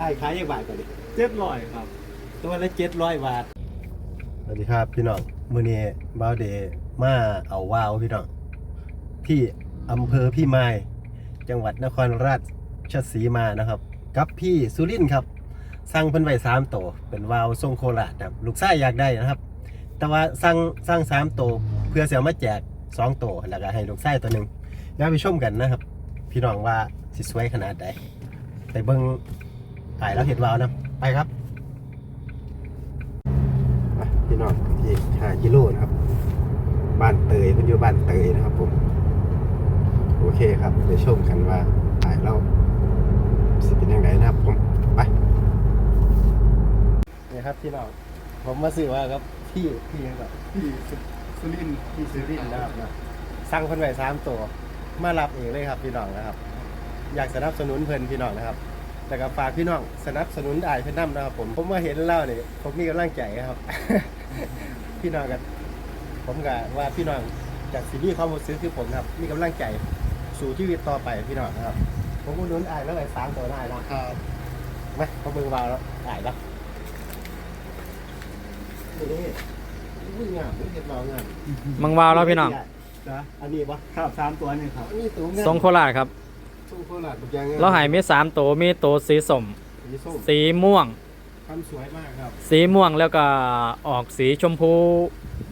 ไอ้ายขายยังบาทก่อนดิเจ็ดร้อยครับ ตัวละเจ็ดร้อยบาท สวัสดีครับพี่น้องมื้อนี้บ้าวเดย์มาเอาว้าวพี่น้องที่อำเภอพี่ไม้จังหวัดนครราชสีมานะครับ กับพี่สุรินทร์ครับ สั่งเพิ่นไว้สามตัวเป็นวาวทรงโคราชนะครับลูกชายอยากได้นะครับ แต่ว่าสั่งสั่งสามตัวเพื่อจะเอามาแจกสองตัวแล้วก็ให้ลูกชายตัวหนึ่งเดี๋ยวไปชมกันนะครับ พี่น้องว่าสิสวยขนาดใดไปเบิ่ง ถ่ายแล้วเห็นวาวนะไปครับอะพี่น้องที่หากิโลนะครับ บ้านเตยเพิ่นอยู่บ้านเตยนะครับผม โอเคครับไปชมกันว่าถ่ายเราสิเป็นยังไงนะครับผมไปนี่ครับพี่น้องผมมาซื้อว่าครับพี่พี่ครับพี่สุสุรินทร์พี่ซื้อดินนะครับนะสั่งเพิ่นไว้สามตัว มารับเองเลยครับพี่น้องนะครับ อยากสนับสนุนเพิ่นพี่น้องนะครับ แต่ก็ฝากพี่น้องสนับสนุนอายเพิ่นนํนะครับผม ผมมาเห็นเล่าเนี่ยผมมีกำลังใจครับ พี่น้องกันผมก็ว่าพี่น้องจากซีรีส์ความรู้สึกคือผมครับ มีกำลังใจสู่ชีวิตต่อไปพี่น้องนะครับ ผมก็นุนอายแล้วไอ้สามตัวได้นะครับไหมเขาเบิ่งวาวแล้วอายแล้วนี่อุ้ยงามเห็นวาวงามมังวาวแล้วพี่น้องจ้ะอันนี้ปะครับสามตัวนี่ครับอันนี้ตัวงาม ทรงโคราชครับ ทรงโคราชบักอยางงามเราใหายมีสามตัวมีตัวสีสม สีส้มสีม่วง ทำสวยมากครับสีม่วงแล้วก็ออกสีชมพู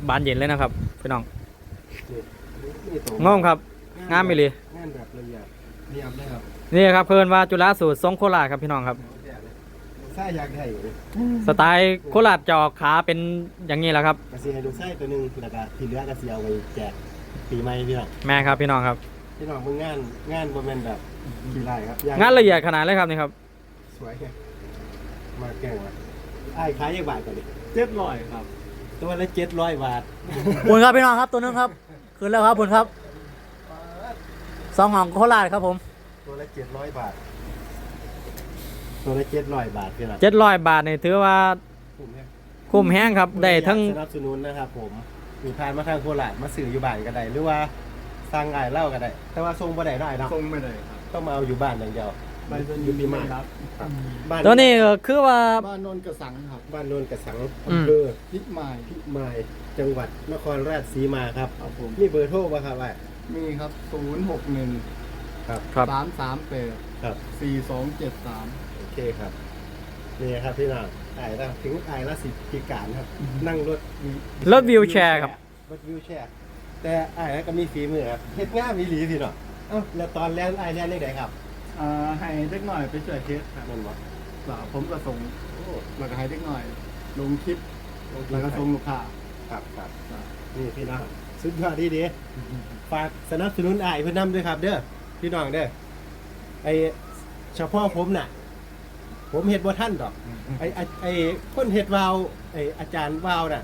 บานเย็นเลยนะครับพี่น้องนี่นี่ตัวงงครับ งามไปเลย งามแบบละเอียดเรียบเลยครับนี่ครับเพิ่นว่าจุฬาสูตรทรงโคราชครับพี่น้องครับ ลูกไส้อยากได้อยู่สไตล์โคราชจะออกขาเป็นอย่างนี้แหละครับ กระเซียให้ลูกไส้ตัวหนึ่งแล้วก็ที่เหลือกระเซียเอาไปแจกปีใหม่พี่น้องแม่ครับพี่น้องครับ พี่น้องเพิ่งงานงานบ่แม่นแบบกี่ไร่ครับงานละเอียดขนาดเลยครับนี่ครับ สวยแค่มาแก่งว่ะไอ้ายขายยังบาทก่อนดิเจ็ดร้อยครับ ตัวละเจ็ดร้อยบาทบุญครับพี่น้องครับตัวนึงครับ คืนแล้วครับบุญครับสองห้องโคราชครับผม ตัวละเจ็ดร้อยบาท ตัวละเจ็ดร้อยบาทพี่น้องเจ็ดร้อยบาทนี่ถือว่าคุ้มแฮะคุ้มแห้งครับได้ทั้งสนับสนุนนะครับผมมีพานมาทางโคราชมาสื่ออยู่บ้านก็ได้หรือว่า สั่งไอ้ายเหล่าก็ได้ แต่ว่าส่งบ่ได้ได้เนาะทรงไม่ได้ครับต้องมาเอาอยู่บ้านอย่างเดียวใบตัวอยู่นี้ปีใหม่ไม่รับ ครับบ้านตัวนี้ก็คือว่า บ้านโนนกระสังครับบ้านโนนกระสังอืม อำเภอพิมายพิมายจังหวัดนครราชสีมาครับครับผมนี่เบอร์โทรป่ะครับไอ้มีครับศูนย์หกหนึ่งครับครับสามสามแปดครับสี่สองเจ็ดสามโอเคครับนี่ครับพี่น้องไอ้ละถึงไอ้ละสิพิการครับ นั่งรถรถวิวแชร์ครับ รถวิวแชร์ แต่ไอ้ละก็มีฝีมือครับเฮ็ดงานมีหลีพี่น้องเอ้าแล้วตอนแรกไอ้แรกได้ไงครับอ่าให้เด็กหน่อยไปช่วยเทสครับนั่นบ่สาวผมก็ส่งโอ้แล้วก็ให้เด็กหน่อย ลงคลิปโอเคแล้วก็ส่งลูกค้าครับครับครับนี่พี่น้องสุดยอดดีดีฝากสนับสนุนไอ้เพื่อนนำด้วยครับ เด้อพี่น้องเด้อไอเฉพาะผมน่ะ ผมเฮ็ดบ่ท่านดอกไอไอ้ไอคนเฮ็ดวาวไออาจารย์วาวน่ะ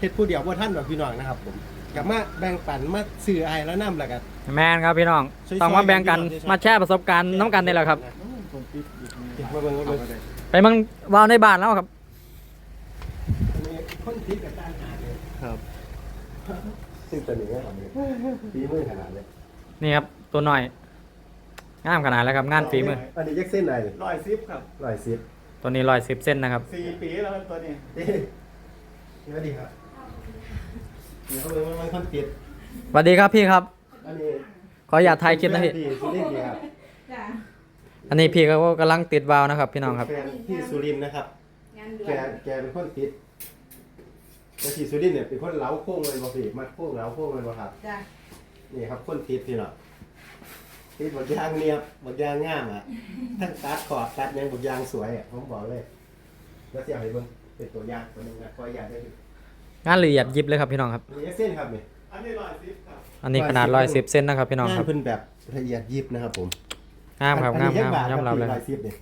เฮ็ดผู้เดียวบ่ท่านดอกพี่น้องนะครับผม กลับมาแบ่งปันมาสื่อไอ้แล้วนํแล้วกัน แมนครับพี่น้องช่วยๆต้องมาแบ่งกันช่วยๆ มาแชร์ประสบการณ์น้ำกันนี่แหละครับโอ้ส่งคลิปอีกนี่เก็บมาเบิ่งมาเบิ่งอาไปเลยไปมังวาวในบ้านแล้วครับอันนี้คนคิดกับการหาเลยครับซึ่งตัวนี้ก็ทำเลยฝีมือขนาดเลยนี่ครับตัวหน่อยงามขนาดแล้วครับงานฝีมืออันนี้ยักเส้นไหนร้อยซิปครับร้อยสิบตัวนี้ร้อยสิบเส้นนะครับสี่ปีแล้วครับตัวนี้ เอ๊ะนี่ก็ดีครับ เดี๋ยวเขาเบิ่งว่ามันคนติดสวัสดีครับพี่ครับ อันนี้ขออย่าตถ่ายคลิปนะพี่สุรินทร์ดีครับจ้ะอันนี้พี่เขาก็กำลังติดวาล์วนะครับ พี่น้องครับ แฟนที่สุรินทร์นะครับ งานด่วแกนแกเป็นคนติดแต่ที่สุรินทร์เนี่ยเป็นคนเล้าโค้งเลยบ่พี่มัดโค้งเล้าโค้งเลยบ่ครับ จ้ะนี่ครับคนติดพี่เนาะติดบักยางเนียบบักยางงามอะ ทั้งตัดขอบตัดยังบักยางสวยอะผมบอกเลย แล้วเสียให้เบิ่งเป็นตัวอย่างตัวหนึงนะขออยากได้ดู งานละเอียดยิบเลยครับพี่น้องครับ นี่เส้นครับนี่อันนี้ร้อยซิปครับอันนี้ขนาดร้อยสิบเส้นนะครับพี่น้องงาคนรับเพิ่นแบบละเอียดยิบนะครับผมงามครับอันงามนี้งามบาทยอมรับเลยร้อยสิบนี่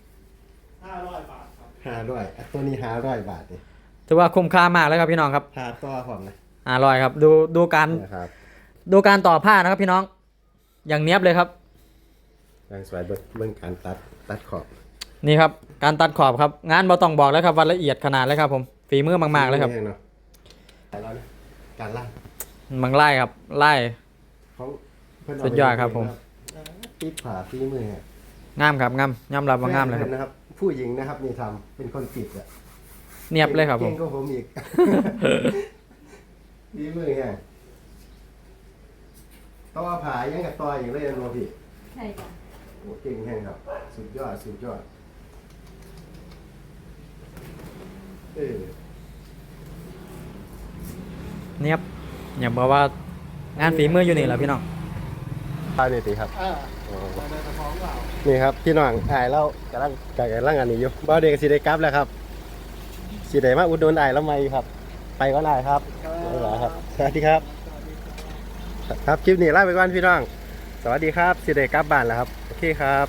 ห้าร้อยบาทครับห้าร้อยตัวนี้ห้าร้อยบาทนี่ถือว่าคุ้มค่ามากเลยครับพี่น้องครับห้าต่อของนะอ่าร้อยครับ ดูดูการนะครับดูการต่อผ้านะครับพี่น้อง อย่างเนี้ยบเลยครับยางสวยเบิ่งเบิ่งการตัดตัดขอบนี่ครับ การตัดขอบครับ งานบ่ต้องบอกแล้วครับว่าละเอียดขนาดเลยครับผมฝีมือมากๆเลยครับนี่เนาะ แต่เราเนี่ยการล่างมังไล่ครับ ไล่ เขาเพิ่นเาสุดยอดครับผมติดผ่าฝีมือฮะงามครับงามยอมรับว่างามเลยครับนะครับ ผู้หญิงนะครับนี่ทำเป็นคนติดอะเนียบเลยครับผเก่ม งก็ผมอีกดีมือแห้งต่อผายังกับต่ออย่างไรนะพี่ใช่จ้ะโอ้เก่งแห้งครับ สุดยอดสุดยอดเออ เนียบอย่าบอกว่างานฝีมืออยู่นี่แหละพี่น้องตาเนี่ยตีครับ อ่าโอ้มาเดินท้องเปล่านี่ครับพี่น้องอายแล้วกำลังกำลังอันนี้อยู่บ่าวเด็กสิได้กลับแล้วครับสิได้มาอุดหนุนอายแล้วไหมครับ ไปก็ได้ครับเอาล่ะครับสวัสดีครับ ครับคลิปนี้ลาไปก่อนพี่น้อง สวัสดีครับสิได้กลับบ้านแล้วครับโอเคครับ